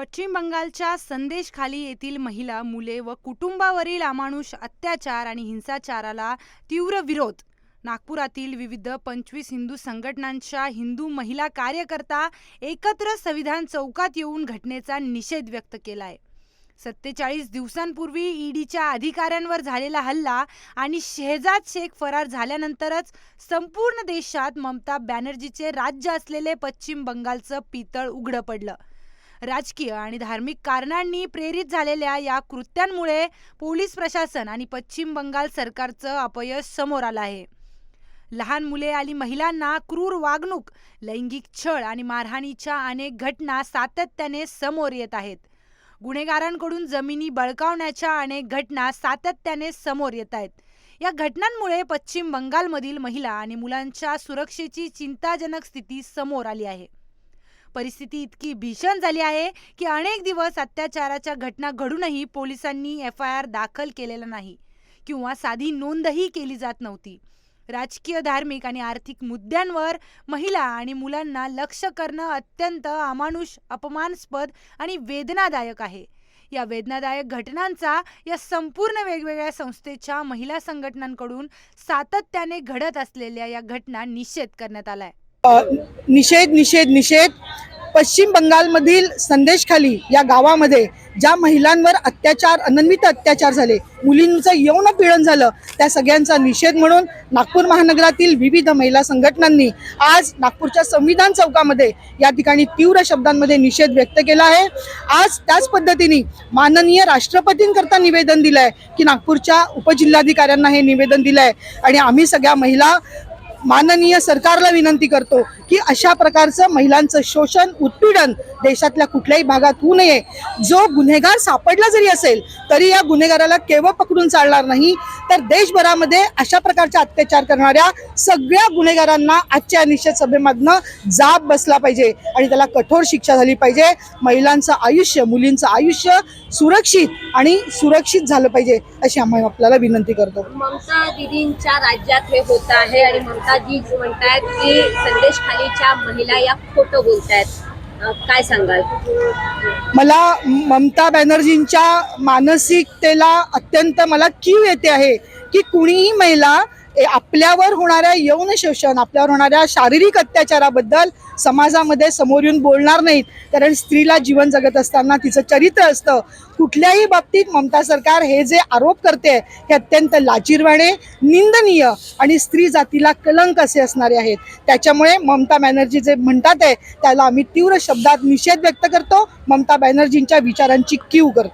पश्चिम बंगालच्या संदेशखाली येथील महिला मुले व कुटुंबावरील अमानुष अत्याचार आणि हिंसाचाराला तीव्र विरोध. नागपुरातील विविध पंचवीस हिंदू संघटनांच्या हिंदू महिला कार्यकर्ता एकत्र संविधान चौकात येऊन घटनेचा निषेध व्यक्त केला आहे सत्तेचाळीस दिवसांपूर्वी ईडीच्या अधिकाऱ्यांवर झालेला हल्ला आणि शेहजाद शेख फरार झाल्यानंतरच संपूर्ण देशात ममता बॅनर्जीचे राज्य असलेले पश्चिम बंगालचं पितळ उघडं पडलं. राजकीय आणि धार्मिक कारणांनी प्रेरित झालेल्या या कृत्यांमुळे पोलीस प्रशासन आणि पश्चिम बंगाल सरकारचं अपयश समोर आलं आहे. लहान मुले आणि महिलांना क्रूर वागणूक लैंगिक छळ आणि मारहाणीच्या अनेक घटना सातत्याने समोर येत आहेत. गुन्हेगारांकडून जमिनी बळकावण्याच्या अनेक घटना सातत्याने समोर येत आहेत. या घटनांमुळे पश्चिम बंगालमधील महिला आणि मुलांच्या सुरक्षेची चिंताजनक स्थिती समोर आली आहे. परिस्थिती इतकी भीषण झाली आहे की अनेक दिवस अत्याचाराच्या घटना घडूनही पोलिसांनी एफ आय आर दाखल केलेला नाही किंवा साधी नोंदही केली जात नव्हती. राजकीय धार्मिक आणि आर्थिक मुद्द्यांवर महिला आणि मुलांना लक्ष करणं अत्यंत अमानुष अपमानास्पद आणि वेदनादायक आहे. या वेदनादायक घटनांचा या संपूर्ण वेगवेगळ्या संस्थेच्या महिला संघटनांकडून सातत्याने घडत असलेल्या या घटना निषेध करण्यात आलाय. निषेध निषेध निषेध. पश्चिम बंगालमधील संदेशखाली या गावामध्ये ज्या महिलांवर अत्याचार अनन्वित अत्याचार झाले मुलींचं यौन पीडन झालं त्या सगळ्यांचा निषेध म्हणून नागपूर महानगरातील विविध महिला संघटनांनी आज नागपूरच्या संविधान चौकामध्ये या ठिकाणी तीव्र शब्दांमध्ये निषेध व्यक्त केला आहे. आज त्याच पद्धतीने माननीय राष्ट्रपतींकरता निवेदन दिलं आहे की नागपूरच्या उपजिल्हाधिकाऱ्यांना हे निवेदन दिलं आहे आणि आम्ही सगळ्या महिला माननीय सरकारला विनंती करतो की अशा प्रकारचं महिलांचं शोषण उत्पीडन देशातल्या कुठल्याही भागात होऊ नये. जो गुन्हेगार सापडला जरी असेल तरी या गुन्हेगाराला केवळ पकडून चालणार नाही. तर देशभरामध्ये अशा प्रकारचे अत्याचार करणाऱ्या सगळ्या गुन्हेगारांना आजच्या निषेध सभेमधनं जाब बसला पाहिजे आणि त्याला कठोर शिक्षा झाली पाहिजे. महिलांचं आयुष्य मुलींचं आयुष्य सुरक्षित आणि सुरक्षित झालं पाहिजे अशी आम्ही आपल्याला विनंती करतो. ममता दिदींच्या राज्यात हे होत आहे आणि ममताजी म्हणतायत की संदेश खालीच्या महिला या खोटं बोलतायत. आहेत काय सांगाल? मला ममता बॅनर्जींच्या मानसिकतेला अत्यंत मला कीव येते आहे की कुणीही महिला आपल्यावर होणाऱ्या यौन शोषण आपल्यावर होणाऱ्या शारीरिक अत्याचाराबद्दल समाजामध्ये समोर येऊन बोलणार नाहीत. कारण स्त्रीला जीवन जगत असताना तिचं चरित्र असतं. कुठल्याही बाबतीत ममता सरकार हे जे आरोप करते हे अत्यंत लाजीरवाणे निंदनीय आणि स्त्री जातीला कलंक असे असणारे आहेत. त्याच्यामुळे ममता बॅनर्जी जे म्हणतात आहे त्याला आम्ही तीव्र शब्दात निषेध व्यक्त करतो. ममता बॅनर्जींच्या विचारांची कीव करतो.